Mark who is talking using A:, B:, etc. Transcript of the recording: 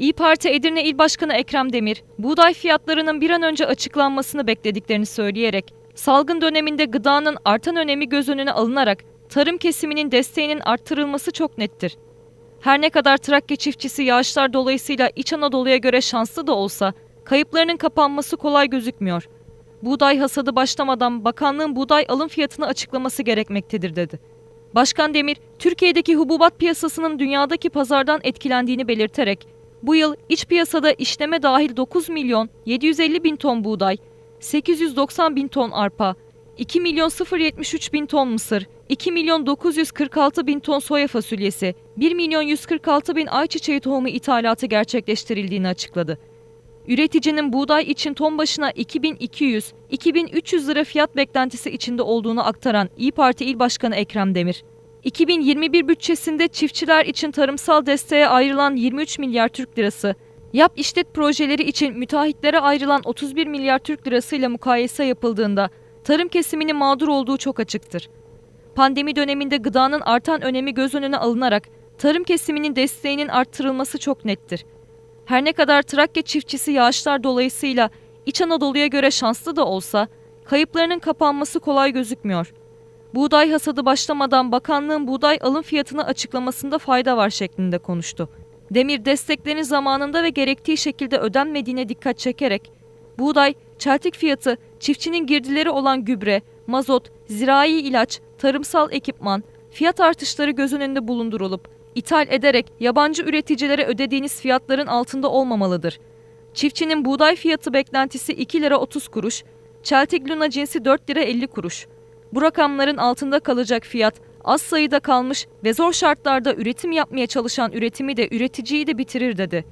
A: İyi Parti Edirne İl Başkanı Ekrem Demir, buğday fiyatlarının bir an önce açıklanmasını beklediklerini söyleyerek, salgın döneminde gıdanın artan önemi göz önüne alınarak tarım kesiminin desteğinin arttırılması çok nettir. Her ne kadar Trakya çiftçisi yağışlar dolayısıyla İç Anadolu'ya göre şanslı da olsa, kayıplarının kapanması kolay gözükmüyor. Buğday hasadı başlamadan bakanlığın buğday alım fiyatını açıklaması gerekmektedir dedi. Başkan Demir, Türkiye'deki hububat piyasasının dünyadaki pazardan etkilendiğini belirterek, bu yıl iç piyasada işleme dahil 9 milyon 750 bin ton buğday, 890 bin ton arpa, 2 milyon 073 bin ton mısır, 2 milyon 946 bin ton soya fasulyesi, 1 milyon 146 bin ayçiçeği tohumu ithalatı gerçekleştirildiğini açıkladı. Üreticinin buğday için ton başına 2200-2300 lira fiyat beklentisi içinde olduğunu aktaran İyi Parti İl Başkanı Ekrem Demir, 2021 bütçesinde çiftçiler için tarımsal desteğe ayrılan 23 milyar Türk lirası, yap işlet projeleri için müteahhitlere ayrılan 31 milyar Türk lirasıyla mukayese yapıldığında tarım kesiminin mağdur olduğu çok açıktır. Pandemi döneminde gıdanın artan önemi göz önüne alınarak tarım kesiminin desteğinin arttırılması çok nettir. Her ne kadar Trakya çiftçisi yağışlar dolayısıyla İç Anadolu'ya göre şanslı da olsa kayıplarının kapanması kolay gözükmüyor. Buğday hasadı başlamadan bakanlığın buğday alım fiyatını açıklamasında fayda var şeklinde konuştu. Demir desteklerin zamanında ve gerektiği şekilde ödenmediğine dikkat çekerek, buğday, çeltik fiyatı, çiftçinin girdileri olan gübre, mazot, zirai ilaç, tarımsal ekipman, fiyat artışları göz önünde bulundurulup, ithal ederek yabancı üreticilere ödediğiniz fiyatların altında olmamalıdır. Çiftçinin buğday fiyatı beklentisi 2 lira 30 kuruş, çeltik luna cinsi 4 lira 50 kuruş. Bu rakamların altında kalacak fiyat az sayıda kalmış ve zor şartlarda üretim yapmaya çalışan üretimi de üreticiyi de bitirir dedi.